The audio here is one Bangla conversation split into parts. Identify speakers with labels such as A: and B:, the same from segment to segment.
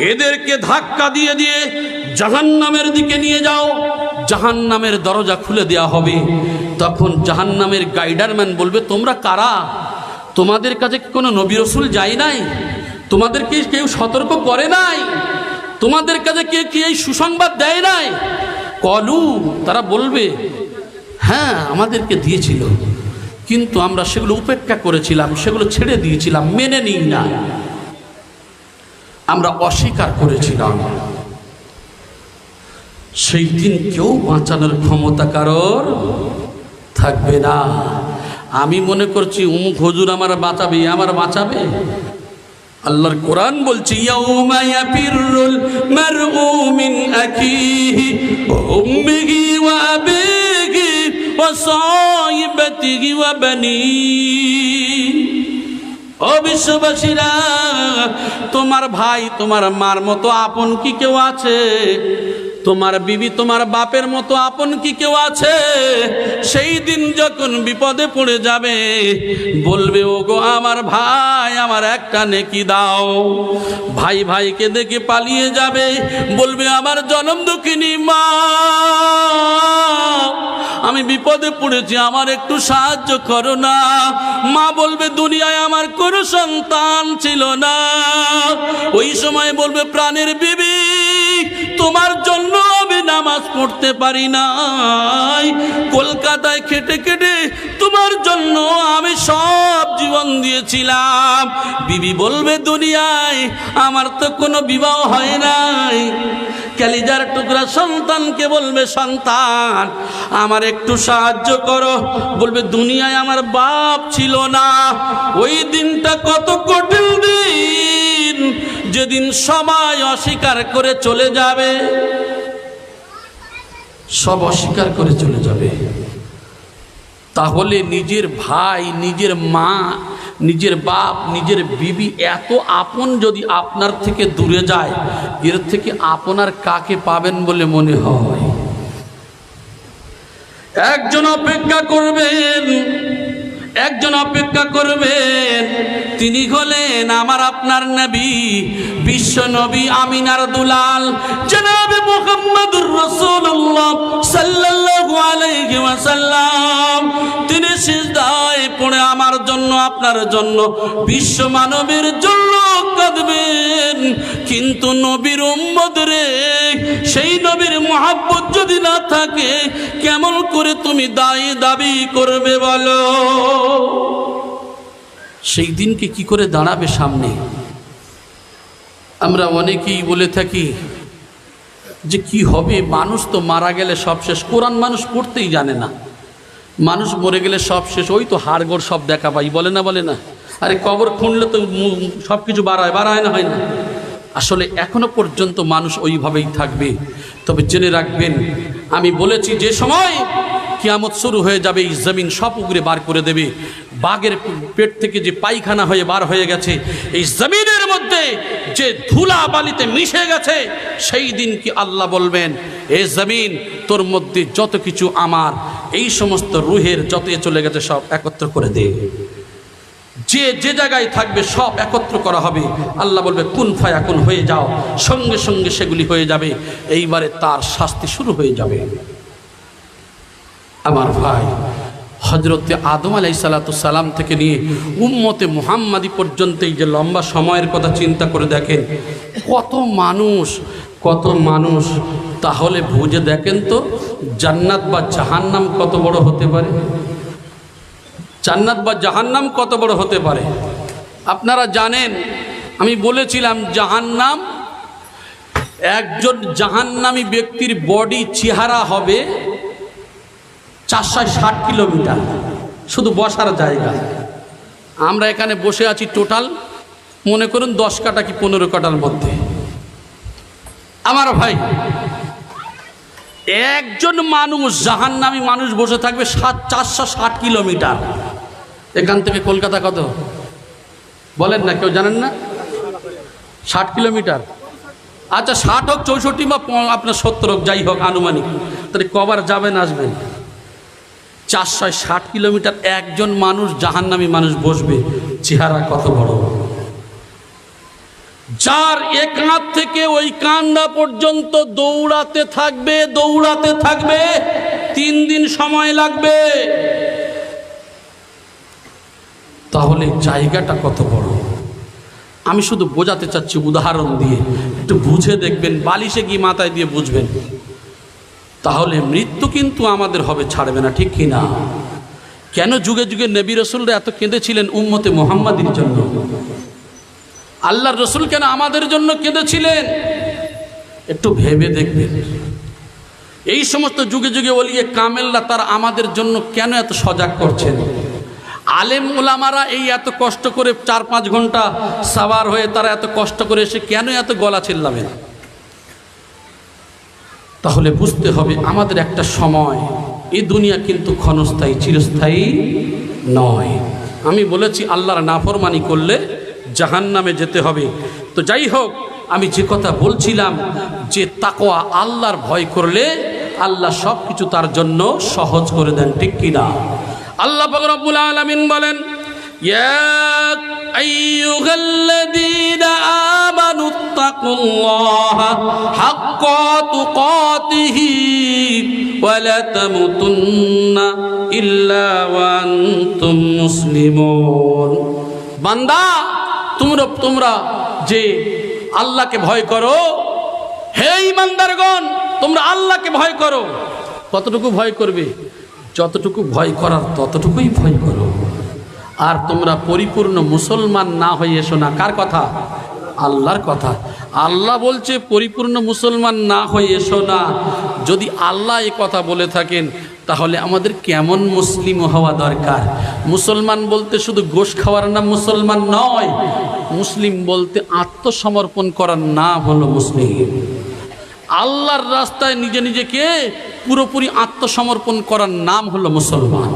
A: এদেরকে ধাক্কা দিয়ে দিয়ে জাহান্নামের দিকে নিয়ে যাও। জাহান্নামের দরজা খুলে দেওয়া হবে। তখন জাহান্নামের গাইডারম্যান বলবে, তোমরা কারা? তোমাদের কাছে কোনো নবী রসুল যায় নাই? তোমাদেরকে কেউ সতর্ক করে নাই? তোমাদের কাছে কে কি এই সুসংবাদ দেয় নাই? কলু, তারা বলবে হ্যাঁ আমাদেরকে দিয়েছিল। কিন্তু আমরা সেগুলো উপেক্ষা করেছিলাম, সেগুলো ছেড়ে দিয়েছিলাম, মেনে নিই না। আমরা অস্বীকার করেছিলাম। সেই দিন কেউ বাঁচানোর ক্ষমতা কারোর থাকবে না। আমি মনে করছি, উমুক হুজুর আমার বাঁচাবে আমার বাঁচাবে? আল্লাহর কোরআন বলছে, ইয়াউমা মিন ওয়া ও বিশ্ববাসীরা তোমার ভাই তোমার মার মতো আপন কি কেউ আছে? তোমার বিবি তোমার বাপের মতো আপন কি কেউ আছে? সেই দিন যখন বিপদে পড়ে যাবে, বলবে ও গো আমার ভাই, আমার একটা নেকি দাও। ভাই ভাইকে দেখে পালিয়ে যাবে, বলবে, আমার জনম দুঃখিনী, মা। আমি বিপদে পড়েছি, আমার একটু সাহায্য করো না। মা বলবে, দুনিয়ায় আমার কোনো সন্তান ছিল না। ওই সময় বলবে, প্রাণের বিবি তোমার জন্য আমি নামাজ পড়তে পারি নাই। কলকাতায় খেটে খেটে তোমার জন্য আমি সব জীবন দিয়েছিলাম। বিবি বলবে, দুনিয়ায় আমার তো কোনো বিবাহ হয় নাই। ক্যালিজার টুকরা সন্তানকে বলবে, সন্তান, আমার একটু সাহায্য করো। বলবে, দুনিয়ায় আমার বাপ ছিল না। ওই দিনটা কত কঠিন দিন। যেদিন সবাই অস্বীকার করে চলে যাবে, সব অস্বীকার করে চলে যাবে। তাহলে নিজের ভাই, নিজের মা, নিজের বাপ, নিজের বিবি এত আপন যদি আপনার থেকে দূরে যায়, এর থেকে আপনার কাকে পাবেন বলে মনে হয়? একজন অপেক্ষা করবেন। একজন অপেক্ষা করবেন। তিনি হলেন আমার আপনার নবী, বিশ্ব নবী আমিনার দুলাল, জনাবে মোহাম্মদুর রসুল্লাহ সাল্লাল্লাহু আলাইহি ওয়াসাল্লাম। তিনি জন্য আপনার জন্য বিশ্ব মানবের জন্য কাঁদবেন। কিন্তু নবীর উম্মত রে সেই নবীর মহাব্বত যদি না থাকে, কেমন করে তুমি দায়ী দাবি করবে বলো? সেই দিনকে কি করে দাঁড়াবে সামনে? আমরা অনেকেই বলে থাকি যে কি হবে? মানুষ তো মারা গেলে সব শেষ কোরআন মানুষ পড়তেই জানে না। মানুষ মরে গেলে সব শেষ, ওই তো হাড়গোড় সব দেখা পাই, বলে না বলে না। আরে কবর খুঁড়লে তো সব কিছু বাড়ায় বাড়ায় না, হয় না। আসলে এখনও পর্যন্ত মানুষ ওইভাবেই থাকবে। তবে জেনে রাখবেন, আমি বলেছি যে সময় কিয়ামত শুরু হয়ে যাবে, এই জমিন সব উগরে বার করে দেবে। বাঘের পেট থেকে যে পায়খানা হয়ে বার হয়ে গেছে, এই জমিনের মধ্যে যে ধুলা বালিতে মিশে গেছে, সেই দিন কি আল্লাহ বলবেন, এ জমিন, তোর মধ্যে যত কিছু আমার, এই সমস্ত রুহের যত চলে গেছে সব একত্র করে দে। যে যে জায়গায় থাকবে সব একত্র করা হবে। আল্লাহ বলবে, কোন ফায়া কুন হয়ে যাও। সঙ্গে সঙ্গে সেগুলি হয়ে যাবে। এইবারে তার শাস্তি শুরু হয়ে যাবে। আমার ভাই হজরতে আদম আলাই সালাম থেকে নিয়ে উম্মতে মুহাম্মাদি পর্যন্ত এই যে লম্বা সময়ের কথা চিন্তা করে দেখেন, কত মানুষ কত মানুষ, তাহলে বুঝে দেখেন তো, জান্নাত বা জাহান্নাম কত বড় হতে পারে? জান্নাত বা জাহান্নাম কত বড় হতে পারে? আপনারা জানেন, আমি বলেছিলাম জাহান্নাম, একজন জাহান্নামী ব্যক্তির বডি চেহারা হবে চারশো ষাট কিলোমিটার, শুধু বসার জায়গা। আমরা এখানে বসে আছি টোটাল, মনে করুন দশ কাটা কি পনেরো কাটার মধ্যে। আমার ভাই, একজন মানুষ, জাহান্নামী মানুষ বসে থাকবে সাত, চারশো ষাট কিলোমিটার। এখান থেকে কলকাতা কত? বলেন না, কেউ জানেন না? ষাট কিলোমিটার। আচ্ছা ষাট হোক, চৌষট্টি বা আপনার সত্তর হোক, যাই হোক, আনুমানিক। তাহলে কবার যাবেন, আসবেন? চারশো ষাট কিলোমিটার, একজন মানুষ, জাহান্নামী মানুষ বসবে। চেহারা কত বড়। যার এ কাঁধ থেকে ওই কান্দা পর্যন্ত দৌড়াতে থাকবে দৌড়াতে থাকবে, তিন দিন সময় লাগবে। তাহলে জায়গাটা কত বড়? আমি শুধু বোঝাতে চাচ্ছি উদাহরণ দিয়ে। একটু বুঝে দেখবেন, বালিশে গিয়ে মাথায় দিয়ে বুঝবেন। তাহলে মৃত্যু কিন্তু আমাদের হবে, ছাড়বে না, ঠিক কি না? কেন যুগে যুগে নবী রসুলরা এত কেঁদেছিলেন উম্মতে মোহাম্মদীর জন্য? আল্লাহর রসুল কেন আমাদের জন্য কেঁদেছিলেন? একটু ভেবে দেখবেন। এই সমস্ত যুগে যুগে ওলিয়ে কামেল্লা তার আমাদের জন্য কেন এত সজাগ করছেন? আলেম ওলামারা এই এত কষ্ট করে চার পাঁচ ঘণ্টা সাবার হয়ে তারা এত কষ্ট করে এসে কেন এত গলা চিল্লাবেন তাহলে বুঝতে হবে আমাদের একটা সময়, এই দুনিয়া কিন্তু ক্ষণস্থায়ী, চিরস্থায়ী নয়। আমি বলেছি, আল্লাহর নাফরমানি করলে জাহান নামে যেতে হবে। তো যাই হোক, আমি যে কথা বলছিলাম, যে তাকোয়া আল্লাহর ভয় করলে আল্লাহ সব কিছু তার জন্য সহজ করে দেন, ঠিক কিনা? আল্লাহ রব্বুল আলামিন বলেন বান্দা, তোমরা তোমরা যে আল্লাহকে ভয় করো হে ইমানদারগণ তোমরা আল্লাহকে ভয় করো। কতটুকু ভয় করবে? যতটুকু ভয় করার ততটুকুই ভয় করো। আর তোমরা পরিপূর্ণ মুসলমান না হয়ে এসো না। কার কথা? আল্লাহর কথা। আল্লাহ বলছে, পরিপূর্ণ মুসলমান না হয়ে এসো না। যদি আল্লাহ এ কথা বলে থাকেন, তাহলে আমাদের কেমন মুসলিম হওয়া দরকার? মুসলমান বলতে শুধু গোশ খাওয়ার নাম মুসলমান নয়। মুসলিম বলতে আত্মসমর্পণ করার নাম হলো মুসলিম। আল্লাহর রাস্তায় নিজে নিজেকে পুরোপুরি আত্মসমর্পণ করার নাম হলো মুসলমান।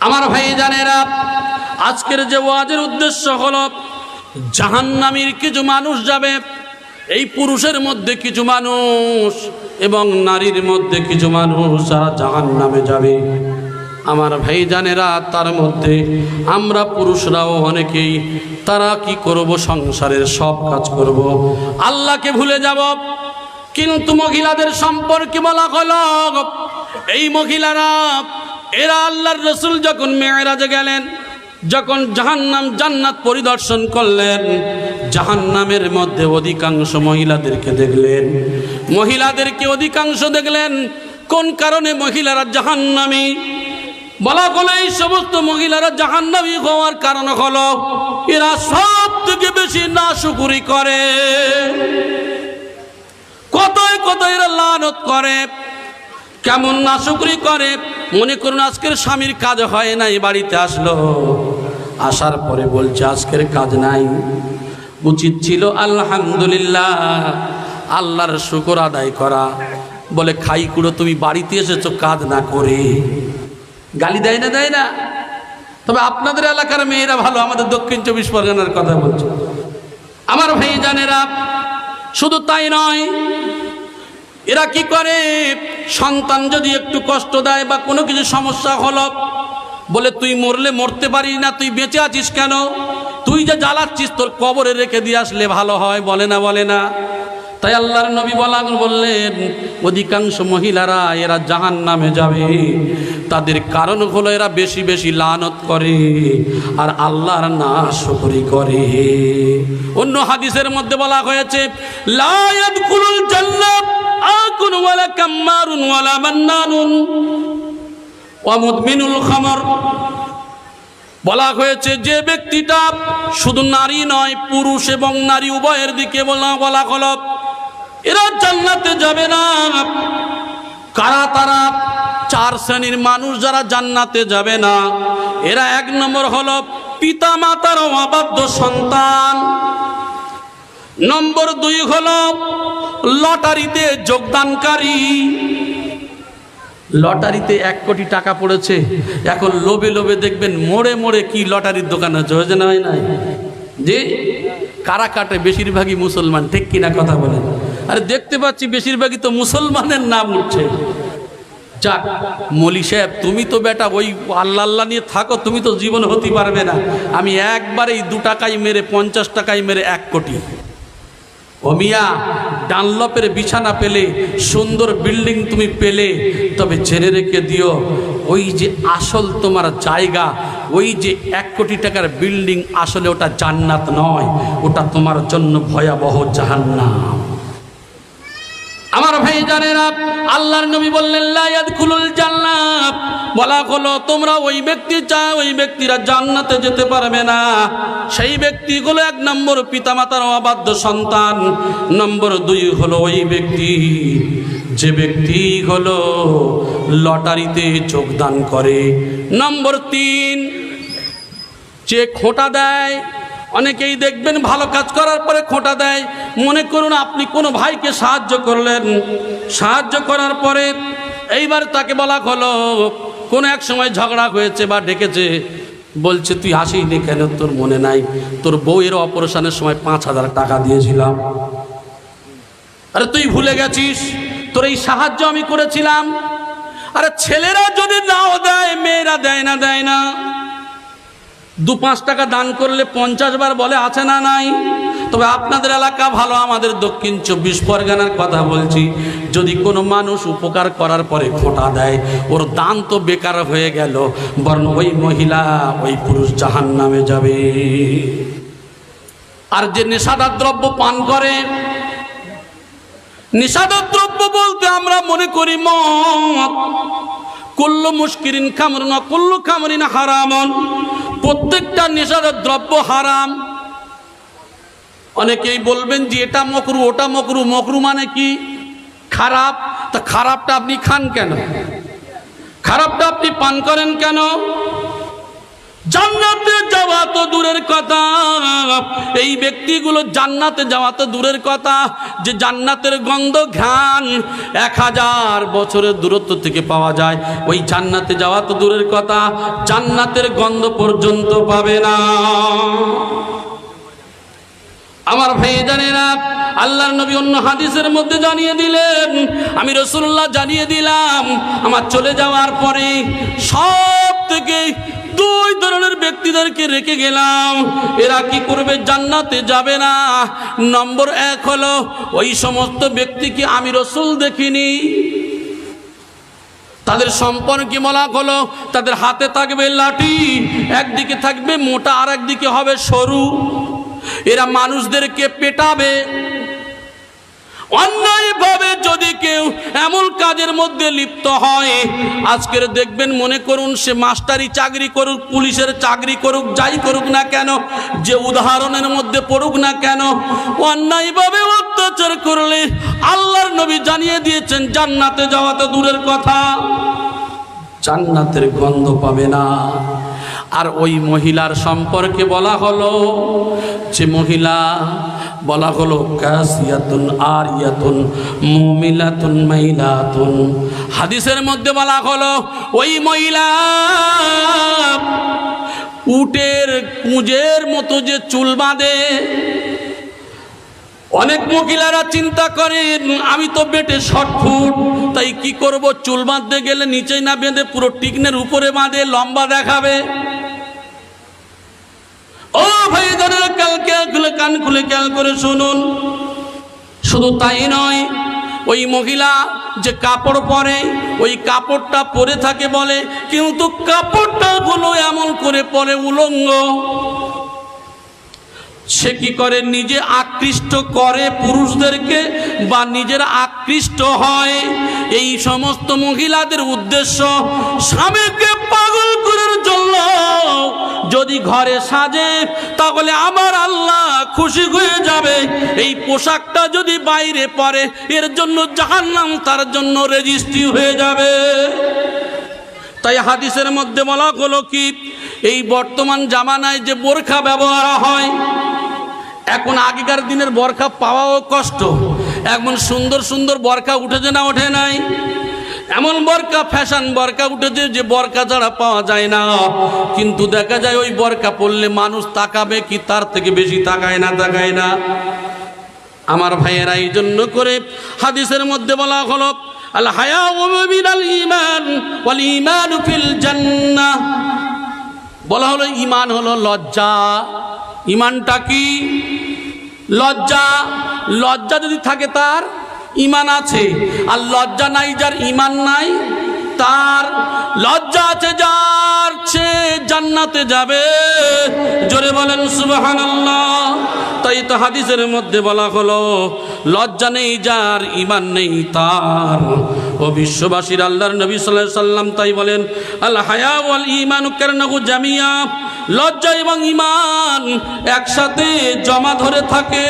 A: আমার ভাই জানেরা, আজকের যে ওয়াজের উদ্দেশ্য হলো, জাহান্নামীর কিছু মানুষ যাবে, এই পুরুষের মধ্যে কিছু মানুষ এবং নারীর মধ্যে কিছু মানুষ যারা জাহান নামে যাবে। আমার ভাই জানেরা, তার মধ্যে আমরা পুরুষরাও অনেকেই, তারা কি করব? সংসারের সব কাজ করব। আল্লাহকে ভুলে যাব। কিন্তু মহিলাদের সম্পর্কে বলা হল, এই মহিলারা, এরা আল্লাহর রসুল যখন মেয়েরাজে গেলেন, যখন জাহান্নাম জান্নাত পরিদর্শন করলেন, জাহান্নামের মধ্যে অধিকাংশ মহিলাদেরকে দেখলেন। মহিলাদেরকে অধিকাংশ দেখলেন, কোন কারণে মহিলারা জাহান্নামী? বলা হলো, এই সমস্ত মহিলারা জাহান্নামী হওয়ার কারণ হলো, এরা সব থেকে বেশি না শুকুরি করে। কতই কত এরা লানত করে, কেমন না শুকরি করে, মনে করুন আজকের স্বামীর কাজ হয় নাই, বাড়িতে আসলো। আসার পরে বলছে, আজকের কাজ নাই। উচিত ছিল আলহামদুলিল্লাহ, আল্লাহর শুকর আদায় করা। বলে, খাই কুড়ো, তুমি বাড়িতে এসেছ, কাজ না করে। গালি দেয় না দেয় না। তবে আপনাদের এলাকার মেয়েরা ভালো, আমাদের দক্ষিণ চব্বিশ পরগনার কথা বলছে। আমার ভাই জানেরা শুধু তাই নয়, এরা কি করে? সন্তান যদি একটু কষ্ট দেয় বা কোনো কিছু সমস্যা হলো, বলে তুই মরলে মরতে পারিস না, তুই বেঁচে আছিস কেন? তুই যে জ্বালাচ্ছিস, তোর কবরে রেখে দিয়ে আসলে ভালো হয়, বলে না বলে না। তাই আল্লাহর নবী বলা বললেন, অধিকাংশ মহিলারা এরা জাহান নামে যাবে। তাদের কারণ হলো এরা বেশি বেশি লানত করে আর আল্লাহর না শুকরি করে। অন্য হাদিসের মধ্যে বলা হয়েছে কাম্মারুন ওয়ালা খামর। বলা হয়েছে, যে ব্যক্তিটা শুধু নারী নয়, পুরুষ এবং নারী উভয়ের দিকে বলা বলা হলো। এরা জান্নাতে যাবে না। কারা তারা? চার শ্রেণির মানুষ যারা জান্নাতে যাবে না। এরা এক নম্বর হলো পিতা মাতার অবাধ্য সন্তান। নম্বর দুই হলো লটারিতে যোগদানকারী। লটারিতে এক কোটি টাকা পড়েছে। এখন লোভে লোভে দেখবেন মোড়ে মোড়ে কি লটারির দোকান আছে, হয়েছে না হয় নাই? যে কারা কাটে? বেশিরভাগই মুসলমান, ঠিক কিনা কথা বলেন। আরে দেখতে পাচ্ছি বেশিরভাগই তো মুসলমানের নাম উঠছে। যাক, মলি সাহেব, তুমি তো বেটা ওই আল্লাহ আল্লাহ নিয়ে থাকো, তুমি তো জীবন হতে পারবে না। আমি একবার এই দু টাকায় মেরে, পঞ্চাশ টাকায় মেরে এক কোটি। ও মিয়া, ডানলপের বিছানা পেলে, সুন্দর বিল্ডিং তুমি পেলে, তবে জেনে রেখে দিও, ওই যে আসল তোমার জায়গা, ওই যে এক কোটি টাকার বিল্ডিং আসলে ওটা জান্নাত নয়, ওটা তোমার জন্য ভয়াবহ জাহান্নাম। আমার ভাই জানেরা আল্লাহর নবী বললেন লায়াদখুলুল জান্নাত। বলা হলো, তোমরা ওই ব্যক্তি চাও ওই ব্যক্তিরা জান্নাতে যেতে পারবে না। সেই ব্যক্তিগুলো এক নম্বর পিতামাতার অবাধ্য সন্তান, নম্বর দুই হলো ওই ব্যক্তি। যে ব্যক্তি হলো লটারিতে যোগদান করে। নম্বর তিন, যে খোঁটা দেয় অনেকেই দেখবেন ভালো কাজ করার পরে খোঁটা দেয়। মনে করুন আপনি কোনো ভাইকে সাহায্য করলেন। সাহায্য করার পরে এইবার তাকে বলা হলো, কোনো এক সময় ঝগড়া হয়েছে বা ডেকেছে। বলছে, তুই আসিনি কেন? তোর মনে নাই। তোর বউয়ের অপারেশনের সময় পাঁচ হাজার টাকা দিয়েছিলাম। আরে তুই ভুলে গেছিস? তোর এই সাহায্য আমি করেছিলাম। আরে ছেলেরা যদি নাও দেয়, মেয়েরা দেয় না দেয় না। দু পাঁচ টাকা দান করলে পঞ্চাশ বার বলে, আছে না নাই? তবে আপনাদের এলাকা ভালো, আমাদের দক্ষিণ চব্বিশ পরগনার কথা বলছি। যদি কোনো মানুষ উপকার করার পরে খোটা দেয়, ওর দান তো বেকার হয়ে গেল, বরং ওই মহিলা ওই পুরুষ জাহান নামে যাবে। আর যে নেশাদার দ্রব্য পান করে নেশাদার দ্রব্য বলতে আমরা মনে করি মদ। কুল্লু মুশকিরিন খামরিন কুল্লু খামরিন হারামন। প্রত্যেকটা নেশাদার দ্রব্য হারাম। অনেকেই বলবেন যে, এটা মকরু, ওটা মকরু মকরু মানে কি? খারাপ? তা খারাপটা আপনি খান কেন? খারাপটা আপনি পান করেন কেন? জান্নাতে যাওয়া তো দূরের কথা। এই ব্যক্তিগুলো জান্নাতে যাওয়া তো দূরের কথা। যে জান্নাতের গন্ধ ঘ্রাণ এক হাজার বছরের দূরত্ব থেকে পাওয়া যায়। ওই জান্নাতে যাওয়া তো দূরের কথা। জান্নাতের গন্ধ পর্যন্ত পাবে না। আমার ভাই জানে না আল্লাহর নবী অন্য হাদিসের মধ্যে জানিয়ে দিলেন, আমি রসুল্লাহ জানিয়ে দিলাম, আমার চলে যাওয়ার পরে সব থেকে দুই ধরনের ব্যক্তিদেরকে রেখে গেলাম। এরা কি করবে জান্নাতে যাবে না? নম্বর এক হলো, ওই সমস্ত ব্যক্তিকে আমি রসুল দেখিনি। তাদের সম্পর্কে বলা হলো, তাদের হাতে থাকবে লাঠি, একদিকে থাকবে মোটা আর একদিকে হবে সরু। এরা মানুষদেরকে পেটাবে। অন্যায়ভাবে যদি কেউ এমন কাজের মধ্যে লিপ্ত হয়, আজকের দেখবেন মনে করুন সে মাস্টারি চাকরি করুক, পুলিশের চাকরি করুক, যাই করুক না কেন, যে উদাহরণের মধ্যে পড়ুক না কেন, অন্যায়ভাবে অত্যাচার করলে আল্লাহর নবী জানিয়ে দিয়েছেন, জান্নাতে যাওয়া তো দূরের কথা। জান্নাতের গন্ধ পাবে না। আর ওই মহিলার সম্পর্কে বলা হলো যে মহিলা বলা হলো, কাসিয়াতুন আরিয়াতুন, মুমিলাতুন মাইলাতুন। হাদিসের মধ্যে বলা হলো, ওই মহিলা উটের কুঁজের মতো যে চুল বাঁধে অনেক মহিলারা চিন্তা করেন আমি তো বেটে শর্ট ফুট, তাই কি করব? চুল বাঁধতে গেলে নিচেই না বেঁধে পুরো টিকনের উপরে বাঁধে, লম্বা দেখাবে। ও ভাই দাদা কাল খেয়াল খুলে, কান খুলে খেয়াল করে শুনুন। শুধু তাই নয়, ওই মহিলা যে কাপড় পরে, ওই কাপড়টা পরে থাকে বলে, কিন্তু কাপড়টা হলো এমন করে পরে উলঙ্গ। সে কি করে? নিজে আকৃষ্ট করে পুরুষদেরকে বা নিজের আকৃষ্ট হয়? এই সমস্ত মহিলাদের উদ্দেশ্য স্বামীকে পাগল করার জন্য। যদি ঘরে সাজে, তাহলে আমার আল্লাহ খুশি হয়ে যাবে। এই পোশাকটা যদি বাইরে পরে, এর জন্য জাহান্নাম তার জন্য রেজিস্ট্রি হয়ে যাবে। তাই হাদিসের মধ্যে বলা হলো কি? এই বর্তমান জামানায় যে বোরখা ব্যবহার হয়, এখন আগেকার দিনের বরখা পাওয়াও কষ্ট। এখন সুন্দর সুন্দর বরখা উঠেছে না ওঠে নাই? এমন বরকা ফ্যাশন বরকা উঠেছে যে বরকা ছাড়া পাওয়া যায় না। কিন্তু দেখা যায় ওই বরকা পড়লে মানুষ তাকাবে কি, তার থেকে বেশি তাকায় না তাকায় না। আমার ভাইয়েরা এই জন্য করে হাদিসের মধ্যে বলা হলো, আল ফিল জান্নাহ। বলা হলো ইমান হলো লজ্জা। ইমানটা কি? লজ্জা। লজ্জা যদি থাকে তার, ইমান আছে। আর লজ্জা নাই যার, ইমান নাই তার লজ্জা আছে যার, সে জান্নাতে যাবে। জোরে বলেন, সুবহানাল্লাহ। তাই তো হাদিসের মধ্যে বলা হলো, লজ্জা নেই যার, ঈমান নেই তার। ও বিশ্ববাসীর আল্লাহর নবী আলাইহি সাল্লাম তাই বলেন, আল হায়া ওয়াল ঈমানু কারনাহু জামিয়া। লজ্জা এবং ইমান একসাথে জমা ধরে থাকে।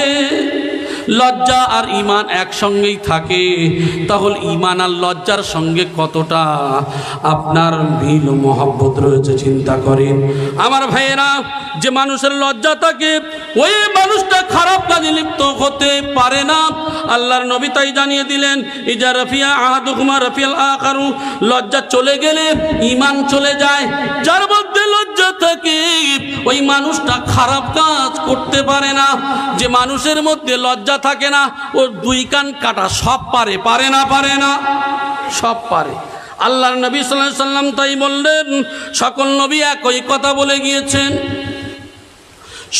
A: লজ্জা আর ইমান একসঙ্গেই থাকে। তাহলে ইমান আর লজ্জার সঙ্গে কতটা? আপনার মিল মহব্বত রয়েছে, চিন্তা করেন। আমার ভাইয়েরা, যে মানুষের লজ্জা থাকে ওই মানুষটা খারাপ কাজে লিপ্ত হতে পারে না। আল্লাহর নবী তাই জানিয়ে দিলেন, ইজা রফিয়া আহাদুকুমা রফিয়াল আকারু লজ্জা চলে গেলে ইমান চলে যায়। যার মধ্যে লজ্জা থাকে, ওই মানুষটা খারাপ কাজ করতে পারে না। যে মানুষের মধ্যে লজ্জা থাকে না ওর দুই কান কাটা সব পারে পারে না পারে না, সব পারে। আল্লাহর নবী সাল্লাহ সাল্লাম তাই বললেন, সকল নবী একই কথা বলে গিয়েছেন।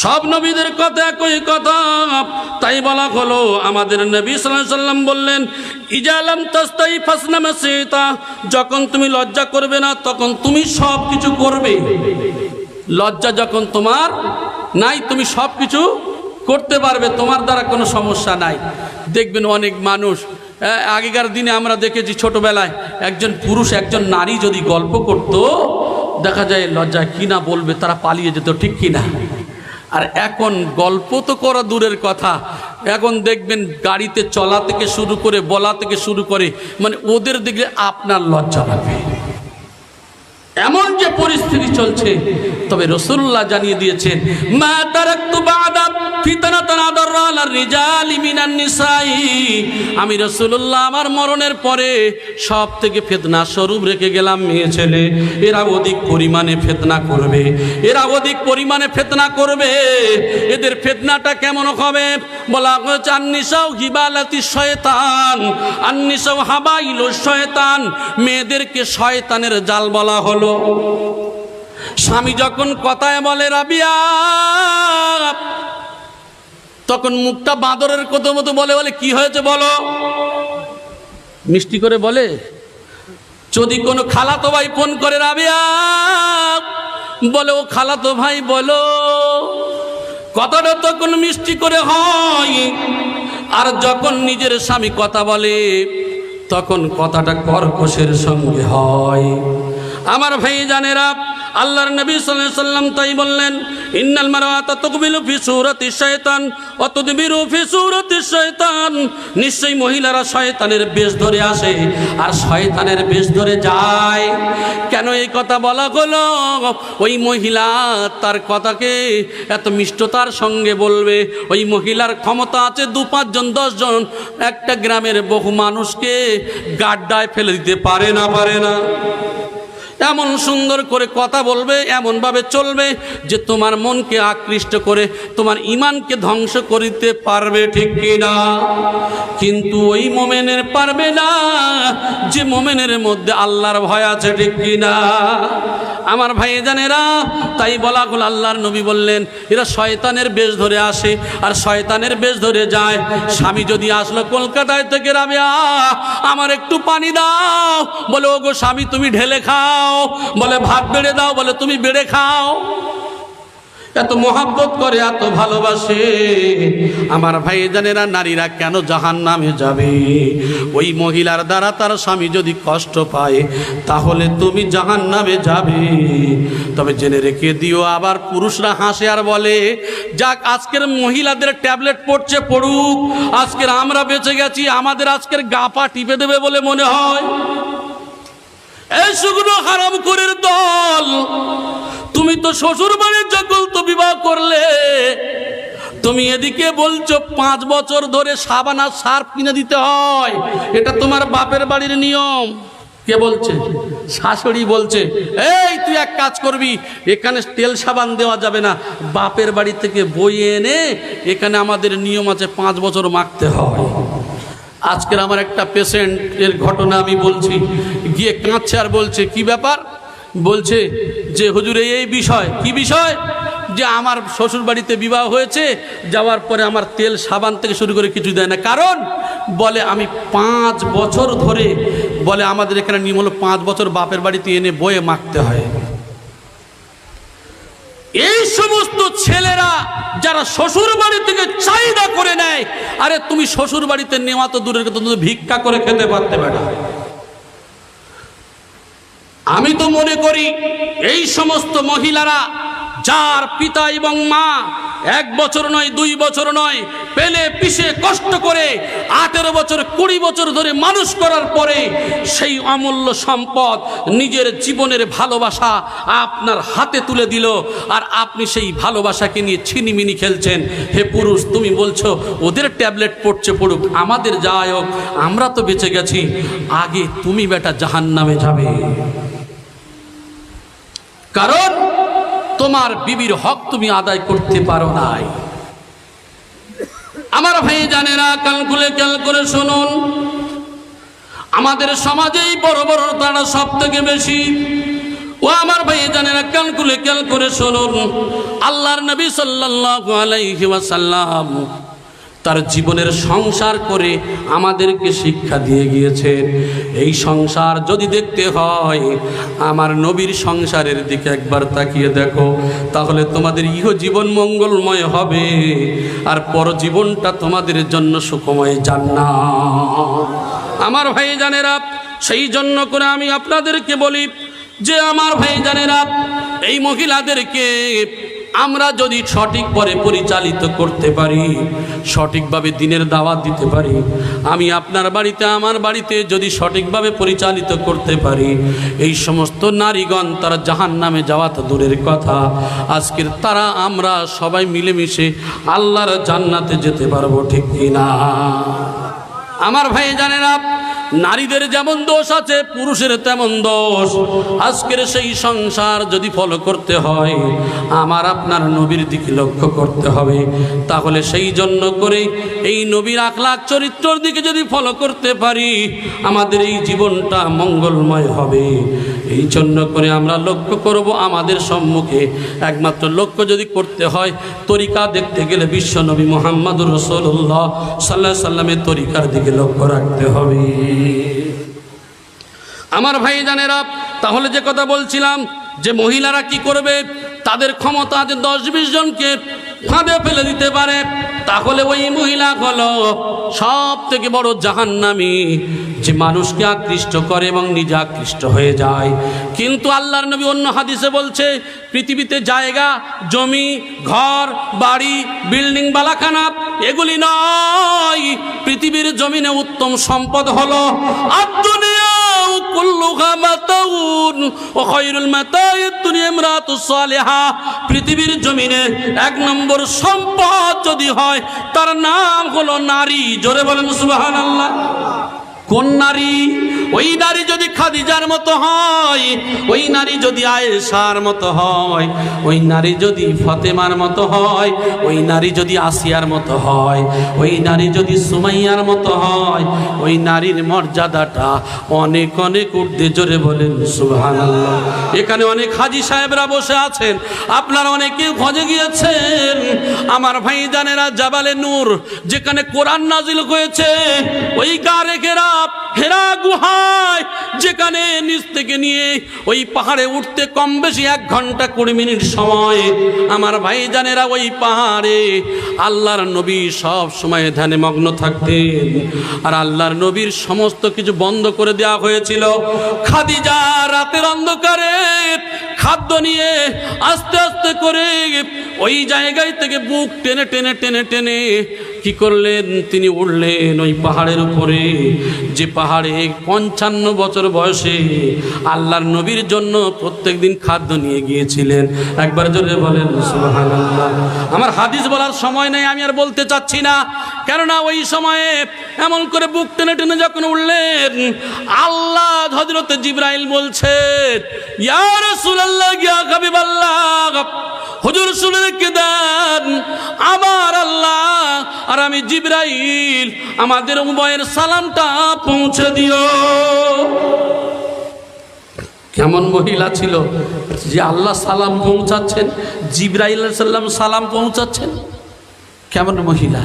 A: সব নবীদের কথা একই কথা। তাই বলা হলো, আমাদের নবী সাল্লাম বললেন ইজালাম তাস্তাই ফাসনামে সেতা যখন তুমি লজ্জা করবে না, তখন তুমি সব কিছু করবে। লজ্জা যখন তোমার নাই, তুমি সব কিছু করতে পারবে, তোমার দ্বারা কোনো সমস্যা নাই। দেখবেন অনেক মানুষ আগেকার দিনে আমরা দেখেছি ছোটবেলায়, একজন পুরুষ, একজন নারী যদি গল্প করত, দেখা যায় লজ্জায় কি না বলবে, তারা পালিয়ে যেত, ঠিক কি না? আর এখন গল্প তো করা দূরের কথা। এখন দেখবেন গাড়িতে চলা থেকে শুরু করে, বলা থেকে শুরু করে মানে ওদের দেখলে আপনার লজ্জা লাগবে। এমন যে পরিস্থিতি চলছে, তবে রসুল্লাহ জানিয়ে দিয়েছেন, মা তারাক্তু বাদা ফিতনাতান আদাররা আলার রিজালি মিনান নিসাই। আমি রসুল্লাহ আমার মরণের পরে সব থেকে ফেতনা স্বরূপ রেখে গেলাম, মেয়ে ছেলে। এরা অধিক পরিমাণে ফেতনা করবে, এরা অধিক পরিমাণে ফেতনা করবে। এদের ফেতনাটা কেমন হবে? বলা হয়েছে আন্নিসাও হিবালাতি শয়তান আন্নিসাও হাবাইল শয়তান। মেয়েদেরকে শয়তানের জাল বলা হলো। স্বামী যখন কথায় বলে, রাবিয়া, তখন মুখটা বাঁদরের কত মতো বলে বলে, কি হয়েছে বলো? মিষ্টি করে বলে, যদি কোনো খালাতো ভাই ফোন করে, রাবিয়া, বলে, ও খালাতো ভাই বলো, কথাটা তখন মিষ্টি করে হয়। আর যখন নিজের স্বামী কথা বলে, তখন কথাটা কর্কশের সঙ্গে হয়। আমার ভাই জানেরা, আল্লাহর নবী আলাইহি সাল্লাম তাই বললেন, ইন্নাল মারওয়াতা তুকবিলু ফি সূরাতি শাইতান ওয়া তুদবিরু ফি সূরাতি শাইতান নিশ্চয়ই মহিলারা শয়তানের বেশ ধরে আসে, আর শয়তানের বেশ ধরে যায়। কেন এই কথা বলা হলো? ওই মহিলা তার কথাকে এত মিষ্টতার সঙ্গে বলবে, ওই মহিলার ক্ষমতা আছে দু পাঁচজন, দশজন। একটা গ্রামের বহু মানুষকে গাড্ডায় ফেলে দিতে পারে না পারে না। এমন সুন্দর করে কথা বলবে, এমনভাবে চলবে যে তোমার মনকে আকৃষ্ট করে, তোমার ইমানকে ধ্বংস করিতে পারবে, ঠিক কিনা কিন্তু ওই মোমেনের পারবে না, যে মোমেনের মধ্যে আল্লাহর ভয় আছে, ঠিক কিনা আমার ভাই জানেরা তাই বলা হল, আল্লাহর নবী বললেন, এরা শয়তানের বেশ ধরে আসে, আর শয়তানের বেশ ধরে যায়। স্বামী যদি আসলো কলকাতায় থেকে রাবিয়া, আমার একটু পানি দাও। বলে, ওগো স্বামী, তুমি ঢেলে খাও। বলে ভাত বেড়ে দাও, বলে তুমি বেড়ে খাও। এত মহাব্বত করে, এত ভালোবাসে। আমার ভাই জানেরা, নারীরা কেন জাহান নামে যাবে? ওই মহিলার দ্বারা তার স্বামী যদি কষ্ট পায়, তাহলে তুমি জাহান নামে যাবে। তবে জেনে রেখে দিও, আবার পুরুষরা হাসে আর বলে, যাক, আজকের মহিলাদের ট্যাবলেট পড়ছে, পড়ুক। আজকের আমরা বেঁচে গেছি, আমাদের আজকের গাপা টিপে দেবে বলে মনে হয়। এই শুকনো হারাম করের দল, তুমি তো শ্বশুর বাড়ির যখন তো বিবাহ করলে। তুমি এদিকে বলছো, পাঁচ বছর ধরে সাবান আর সার্ফ কিনে দিতে হয়। এটা তোমার বাপের বাড়ির নিয়ম। কে বলছে? শাশুড়ি বলছে, এই, তুই এক কাজ করবি, এখানে তেল সাবান দেওয়া যাবে না। বাপের বাড়ি থেকে বই এনে এখানে আমাদের নিয়ম আছে, পাঁচ বছর মাখতে হয়। আজকের আমার একটা পেশেন্টের ঘটনা আমি বলছি। গিয়ে কাঁদছে আর বলছে, কি ব্যাপার? বলছে যে, হুজুর, এই বিষয়। কি বিষয়? যে, আমার শ্বশুর বাড়িতে বিবাহ হয়েছে, যাওয়ার পরে আমার তেল সাবান থেকে শুরু করে কিছু দেয় না। কারণ বলে, আমি পাঁচ বছর ধরে, বলে, আমাদের এখানে নিয়ম হলো পাঁচ বছর বাপের বাড়িতে এনে বয়ে মাখতে হয়। সমস্ত ছেলেরা যারা শ্বশুর বাড়ি থেকে চাহিদা করে নেয়, আরে তুমি শ্বশুর বাড়িতে নেওয়া তো দূরের কথা, তুমি ভিক্ষা করে খেতে পারতে বেটা। আমি তো মনে করি, এই সমস্ত মহিলারা যার পিতা এবং মা এক বছর নয়, দুই বছর নয়, পেলে পিষে কষ্ট করে আঠেরো বছর, কুড়ি বছর ধরে মানুষ করার পরে সেই অমূল্য সম্পদ নিজের জীবনের ভালোবাসা আপনার হাতে তুলে দিল আর আপনি সেই ভালোবাসাকে নিয়ে ছিনিমিনি খেলছেন। হে পুরুষ, তুমি বলছো, ওদের ট্যাবলেট পড়ছে পড়ুক, আমাদের যাই হোক, আমরা তো বেঁচে গেছি, আগে তুমি বেটা জাহান নামে যাবে। কারণ তোমার বিবির হক তুমি আদায় করতে পারো নাই। আমার ভাই জানেরা, কান খুলে খেয়াল করে শুনুন। আমাদের সমাজেই বড় বড় তারা সব থেকে বেশি। ও আমার ভাই জানেরা, কান খুলে খেয়াল করে শুনুন। আল্লাহর নবী সাল্লাল্লাহু আলাইহি ওয়াসাল্লাম তার জীবনের সংসার করে আমাদেরকে শিক্ষা দিয়ে গিয়েছেন। এই সংসার যদি দেখতে হয়, আমার নবীর সংসারের দিকে একবার তাকিয়ে দেখো, তাহলে তোমাদের ইহ জীবন মঙ্গলময় হবে আর পর জীবনটা তোমাদের জন্য সুখময় জান্না আমার ভাই জানেরা সেই জন্য করে আমি আপনাদেরকে বলি যে, আমার ভাই জানেরা এই মহিলাদেরকে আমরা যদি সঠিক পরে পরিচালিত করতে পারি, সঠিকভাবে দিনের দাওয়াত দিতে পারি, আমি আপনার বাড়িতে, আমার বাড়িতে যদি সঠিকভাবে পরিচালিত করতে পারি, এই সমস্ত নারীগণ তারা জাহান নামে যাওয়া তো দূরের কথা। আজকের তারা, আমরা সবাই মিলেমিশে আল্লাহর জান্নাতে যেতে পারব ঠিক কিনা? আমার ভাই জানেন না নারীদের যেমন দোষ আছে, পুরুষের তেমন দোষ। আজকের সেই সংসার যদি ফলো করতে হয়, আমার আপনার নবীর দিকে লক্ষ্য করতে হবে। তাহলে সেই জন্য করে এই নবীর আখলাখ চরিত্রর দিকে যদি ফলো করতে পারি, আমাদের এই জীবনটা মঙ্গলময় হবে। এই জন্য করে আমরা লক্ষ্য করব আমাদের সম্মুখে একমাত্র লক্ষ্য যদি করতে হয়, তরিকা দেখতে গেলে বিশ্ব নবী মোহাম্মদুর রসুল্লাহ সাল্লাহ সাল্লামের তরিকার দিকে লক্ষ্য রাখতে হবে। আমার ভাই জানেরা তাহলে যে কথা বলছিলাম যে মহিলারা কি করবে? তাদের ক্ষমতা আছে দশ বিশ জনকে ফাঁদে ফেলে দিতে পারে, তাহলে ওই মহিলা হলো সব থেকে বড় জাহান্নামি, যে মানুষকে আকৃষ্ট করে এবং নিজে আকৃষ্ট হয়ে যায়। কিন্তু আল্লাহর নবী অন্য হাদিসে বলছে, পৃথিবীতে জায়গা, জমি, ঘর, বাড়ি, বিল্ডিং, বালাখানা, এগুলি নয়। পৃথিবীর জমিনে উত্তম সম্পদ হলো আদুনিয়া পৃথিবীর জমিনে এক নম্বর সম্পদ যদি হয়, তার নাম হলো নারী। জোরে বলেন সুবহানাল্লাহ। কোন নারী? ওই নারী যদি খাদিজার মতো হয়, ওই নারী যদি আয়েশার মতো হয়, ওই নারী যদি ফতেমার মতো হয়, ওই নারী যদি আসিয়ার মতো হয়, ওই নারী যদি সুমাইয়ার মতো হয়, ওই নারীর মর্যাদাটা অনেক অনেক উর্ধে জোরে বলেন, সুবহানাল্লাহ। এখানে অনেক হাজি সাহেবরা বসে আছেন, আপনারা অনেকেই খোঁজে গিয়েছেন। আমার ভাই জানেরা জাবালে নূর, যেখানে কোরআন নাজিল হয়েছে, ওই গা রেখেরা হেরা গুহায় যেখানে নিচ থেকে নিয়ে ওই পাহাড়ে উঠতে কম বেশি এক ঘণ্টা কুড়ি মিনিট সময়। আমার ভাই জানেরা ওই পাহাড়ে আল্লাহর নবী সব সময় ধ্যানে মগ্ন থাকতেন। আর আল্লাহর নবীর সমস্ত কিছু বন্ধ করে দেওয়া হয়েছিল। খাদিজা রাতের অন্ধকারে খাদ্য নিয়ে আস্তে আস্তে করে ওই জায়গায় থেকে বুক টেনে টেনে টেনে টেনে কি করলেন? তিনি উঠলেন ওই পাহাড়ের উপরে। যে পাহাড়ে পঞ্চান্ন বছর বয়সে আল্লাহর নবীর জন্য প্রত্যেক দিন খাদ্য নিয়ে গিয়েছিলেন। একবার জোরে বলেন আমার হাদিস বলার সময় নেই, আমি আর বলতে চাচ্ছি না। কেননা ওই সময়ে এমন করে বুক টেনে টেনে যখন উঠলেন, আল্লাহ হজরত জিব্রাইল বলছেন ইয়া রাসূলুল্লাহ, ইয়া হাবিবাল্লাহ। হুজুর শুনে রেখে দেন আমার আল্লাহ, আর আমি জিব্রাইল, আমাদের উভয়ের সালামটা পৌঁছে দিও। কেমন মহিলা ছিল যে আল্লাহ সালাম পৌঁছাচ্ছেন, জিব্রাইল সাল্লাম সালাম পৌঁছাচ্ছেন। কেমন মহিলা?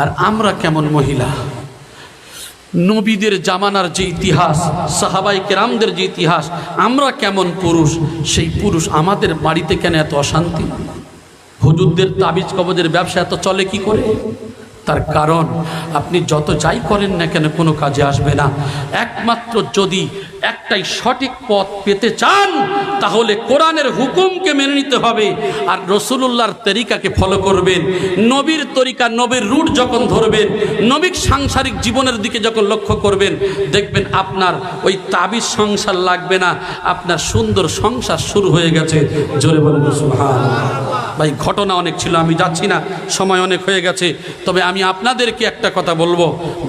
A: আর আমরা কেমন মহিলা? নবীদের জামানার যে ইতিহাস, সাহাবাই কেরামদের যে ইতিহাস, আমরা কেমন পুরুষ? সেই পুরুষ আমাদের বাড়িতে কেন এত অশান্তি? হুজুরদের তাবিজ কবজের ব্যবসা এত চলে কি করে? তার কারণ, আপনি যত যাই করেন না কেন কোনো কাজে আসবে না। একমাত্র যদি একটাই সঠিক পথ পেতে চান, তাহলে কোরআনের হুকুমকে মেনে নিতে হবে আর রসুলুল্লাহর তরিকাকে ফলো করবেন নবীর তরিকা, নবীর রুট যখন ধরবেন, নবীর সাংসারিক জীবনের দিকে যখন লক্ষ্য করবেন, দেখবেন আপনার ওই তাবিজ সংসার লাগবে না, আপনার সুন্দর সংসার শুরু হয়ে গেছে জোরে বলেন, সুবহানাল্লাহ। ভাই, ঘটনা অনেক ছিল, আমি যাচ্ছি না, সময় অনেক হয়ে গেছে। তবে আমি আপনাদেরকে একটা কথা বলব,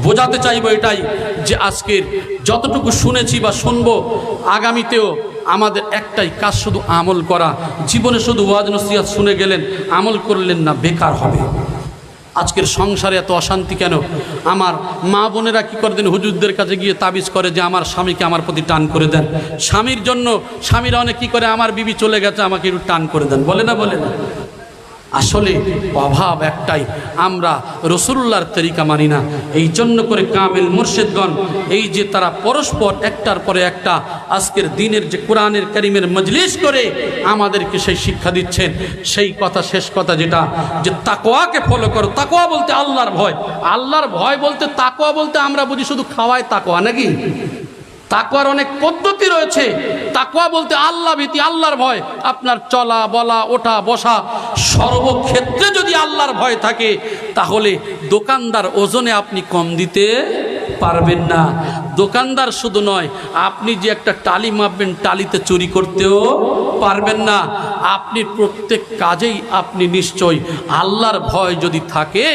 A: বোঝাতে চাইব এটাই যে আজকের যতটুকু শুনেছি বা শুনব, আগামীতেও আমাদের একটাই কাজ শুধু আমল করা। জীবনে শুধু ওয়াজ নসিহাত শুনে গেলেন, আমল করলেন না, বেকার হবে। আজকের সংসারে এত অশান্তি কেন? আমার মা বোনেরা কী করে দেন হুজুরদের কাছে গিয়ে তাবিজ করে যে আমার স্বামীকে আমার প্রতি টান করে দেন? স্বামীর জন্য স্বামীরা অনেক কী করে, আমার বিবি চলে গেছে, আমাকে একটু টান করে দেন। বলে না বলে না। আসলে অভাব একটাই। আমরা রসুল্লাহর তরিকা মানি না। এই জন্য করে কামেল মুর্শিদগণ, এই যে তারা পরস্পর একটার পরে একটা, আজকের দিনের যে কোরআনের করিমের মজলিস করে আমাদেরকে সেই শিক্ষা দিচ্ছেন। সেই কথা শেষ কথা যেটা, যে তাকোয়াকে ফলো করো। তাকোয়া বলতে আল্লাহর ভয়। আল্লাহর ভয় বলতে তাকোয়া বলতে আমরা বুঝি শুধু খাওয়ায় তাকোয়া নাকি? তাকওয়ার অনেক পদ্ধতি রয়েছে। তাকুয়া বলতে আল্লাহ ভীতি, আল্লাহর ভয়। আপনার চলা, বলা, ওঠা, বসা সর্বক্ষেত্রে যদি আল্লাহর ভয় থাকে, তাহলে দোকানদার ওজনে আপনি কম দিতে পারবেন না। দোকানদার শুধু নয়, আপনি যে একটা টালি মাপবেন, টালিতে চুরি করতেও পারবেন না। আপনি প্রত্যেক কাজেই আপনি নিশ্চয় আল্লাহর ভয় যদি থাকে,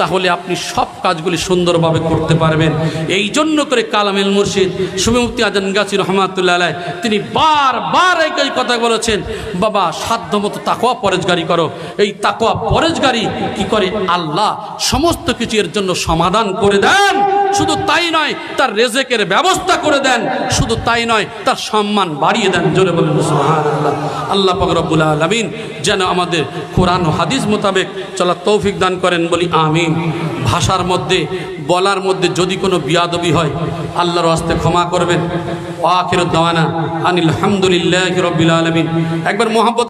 A: তাহলে আপনি সব কাজগুলি সুন্দরভাবে করতে পারবেন। এই জন্য করে কালামেল মুর্শিদ সুমিমুক্তি আজান গাছি রহমাতুল্লাহ তিনি বারবার এই কথা বলেছেন, বাবা, সাধ্যমতো তাকোয়া পরেজগারি করো। এই তাকোয়া পরেজগারি কি করে? আল্লাহ সমস্ত কিছু এর জন্য সমাধান করে দেন। শুধু তাই নয়, তার রেজেকের ব্যবস্থা করে দেন। শুধু তাই নয়, তার সম্মান বাড়িয়ে দেন। জোরে বলেন আল্লাহ পাক রব্বুল আলমিন যেন আমাদের কোরআন হাদিস মোতাবেক চলার তৌফিক দান করেন বলি আমিন। ভাষার মধ্যে, বলার মধ্যে যদি কোনো বিয়াদবি হয়, আল্লাহর আস্তে ক্ষমা করবেন। আখির দাওয়ানা আনিল হামদুলিল্লাহ রব্বুল আলমিন। একবার মোহাম্মদ